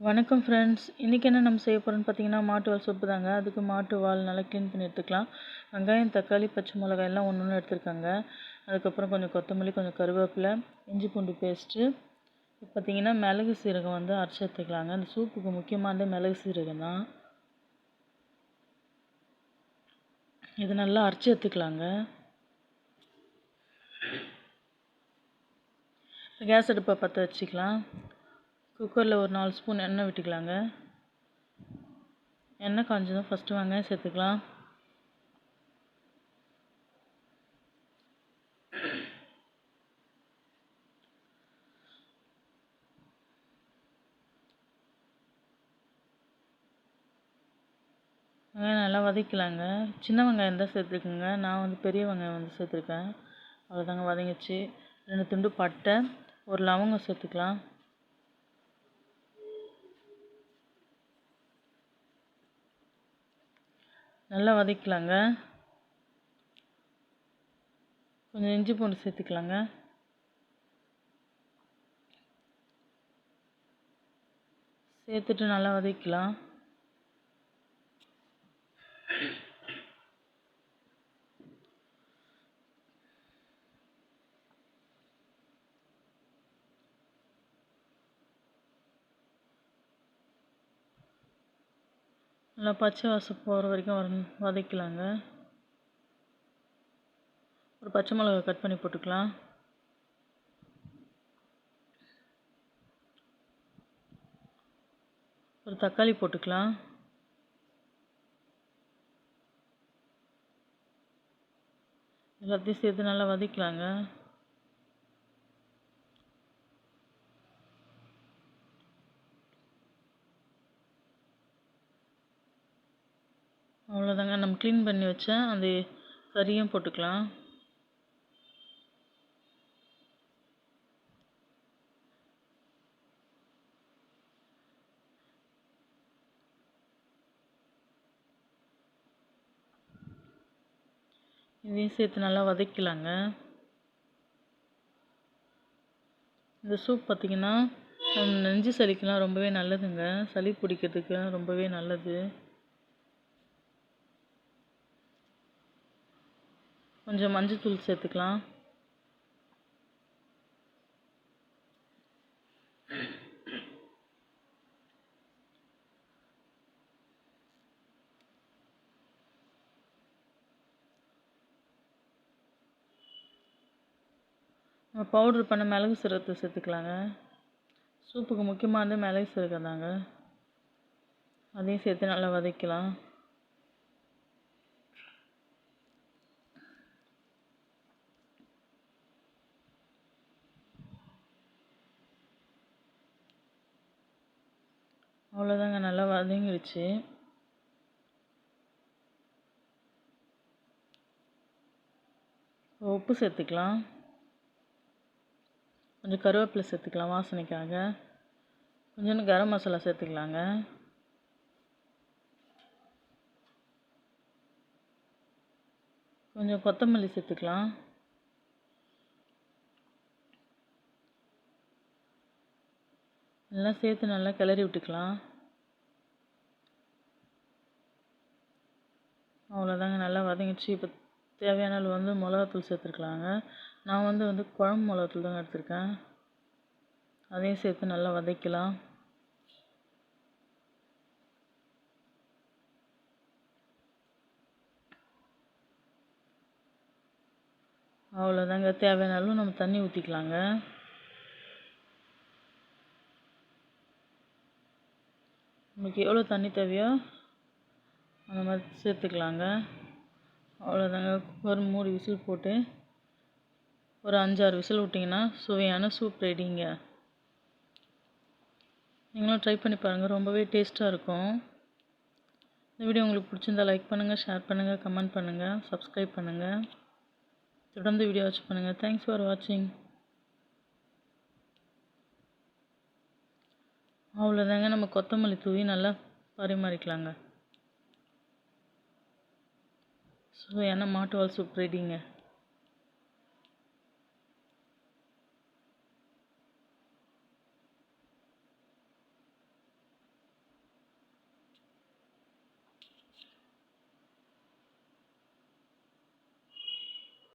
வணக்கம் ஃப்ரெண்ட்ஸ் இன்றைக்கி என்ன நம்ம செய்ய போகிறோம்னு பார்த்தீங்கன்னா மாட்டு வால் சூப்பு தாங்க. அதுக்கு மாட்டு வால் நல்லா க்ளீன் பண்ணி எடுத்துக்கலாம். வெங்காயம் தக்காளி பச்சை மிளகாய் எல்லாம் ஒன்று ஒன்று எடுத்துருக்காங்க. அதுக்கப்புறம் கொஞ்சம் கொத்தமல்லி கொஞ்சம் கருவேப்பிலை இஞ்சி பூண்டு பேஸ்ட்டு இப்போ பார்த்தீங்கன்னா மிளகு சீரகம் வந்து அரைச்சி எடுத்துக்கலாங்க. அந்த சூப்புக்கு முக்கியமானது மிளகு சீரகம் தான். இது நல்லா அரைச்சி எடுத்துக்கலாங்க. கேஸ் அடுப்பை பற்ற வச்சுக்கலாம். குக்கரில் ஒரு நாலு ஸ்பூன் எண்ணெய் விட்டுக்கலாங்க. எண்ணெய் காஞ்சதும் ஃபஸ்ட்டு வெங்காயம் சேர்த்துக்கலாம். வெங்காயம் நல்லா வதக்கலாங்க. சின்ன வெங்காயம் தான் சேர்த்துருக்குங்க நான் வந்து பெரிய வெங்காயம் வந்து சேர்த்துருக்கேன். அவ்வளோதாங்க வதங்கிச்சு ரெண்டு துண்டு பட்டை ஒரு லவங்கம் சேர்த்துக்கலாம். நல்லா வதக்கலாங்க கொஞ்சம் இஞ்சி பூண்டு சேர்த்துக்கலாங்க. சேர்த்துட்டு நல்லா வதக்கலாம் நல்லா பச்சை வாசம் போகிற வரைக்கும் வர வதக்கலாங்க. ஒரு பச்சை மிளகா கட் பண்ணி போட்டுக்கலாம். ஒரு தக்காளி போட்டுக்கலாம். எல்லாத்தையும் சேர்த்து நல்லா வதக்கலாங்க. அவ்வளோதாங்க நம்ம க்ளீன் பண்ணி வச்ச அந்த கறியும் போட்டுக்கலாம். இதையும் சேர்த்து நல்லா வதக்கலாங்க. இந்த சூப் பார்த்திங்கன்னா நெஞ்சு சளிக்கெலாம் ரொம்பவே நல்லதுங்க. சளி பிடிக்கிறதுக்கு ரொம்பவே நல்லது. கொஞ்சம் மஞ்சத்தூள் சேர்த்துக்கலாம். நம்ம பவுட்ரு பண்ண மிளகு சீரகத்தை சேர்த்துக்கலாங்க. சூப்புக்கு முக்கியமானது மிளகு சீரகம் தாங்க. அதையும் சேர்த்து நல்லா வதக்கலாம். அவ்வளோதாங்க நல்லா வதங்கிடுச்சு உப்பு சேர்த்துக்கலாம். கொஞ்சம் கருவேப்பிலை சேர்த்துக்கலாம் வாசனைக்காக. கொஞ்சம் கரம் மசாலா சேர்த்துக்கலாங்க. கொஞ்சம் கொத்தமல்லி சேர்த்துக்கலாம். எல்லாம் சேர்த்து நல்லா கிளறி விட்டுக்கலாம். அவ்வளோதாங்க நல்லா வதங்கிடுச்சு. இப்போ தேவையான அளவு வந்து மிளகாத்தூள் சேர்த்துருக்கலாங்க. நான் வந்து வந்து குழம்பு மிளகாத்தூள் தாங்க எடுத்திருக்கேன். அதையும் சேர்த்து நல்லா வதக்கலாம். அவ்வளோதாங்க தேவையான அளவு நம்ம தண்ணி ஊற்றிக்கலாங்க நமக்கு எவ்வளோ தண்ணி தேவையோ அந்த மாதிரி சேர்த்துக்கலாங்க. அவ்வளோதாங்க. குக்கர் மூடி விசில் போட்டு ஒரு அஞ்சாறு விசில் விட்டிங்கன்னா சுவையான சூப் ரெடிங்க. நீங்களும் ட்ரை பண்ணி பாருங்கள் ரொம்பவே டேஸ்ட்டாக இருக்கும். இந்த வீடியோ உங்களுக்கு பிடிச்சிருந்தா லைக் பண்ணுங்கள் ஷேர் பண்ணுங்கள் கமெண்ட் பண்ணுங்கள் சப்ஸ்கிரைப் பண்ணுங்கள் தொடர்ந்து வீடியோ வாட்ச் பண்ணுங்கள் தேங்க்ஸ் ஃபார் வாட்சிங் அவ்வளோதாங்க நம்ம கொத்தமல்லி தூவி நல்லா பரிமாறிக்கலாங்க. ஸோ ஏன்னா மாட்டு வால் சூப் ரெடிங்க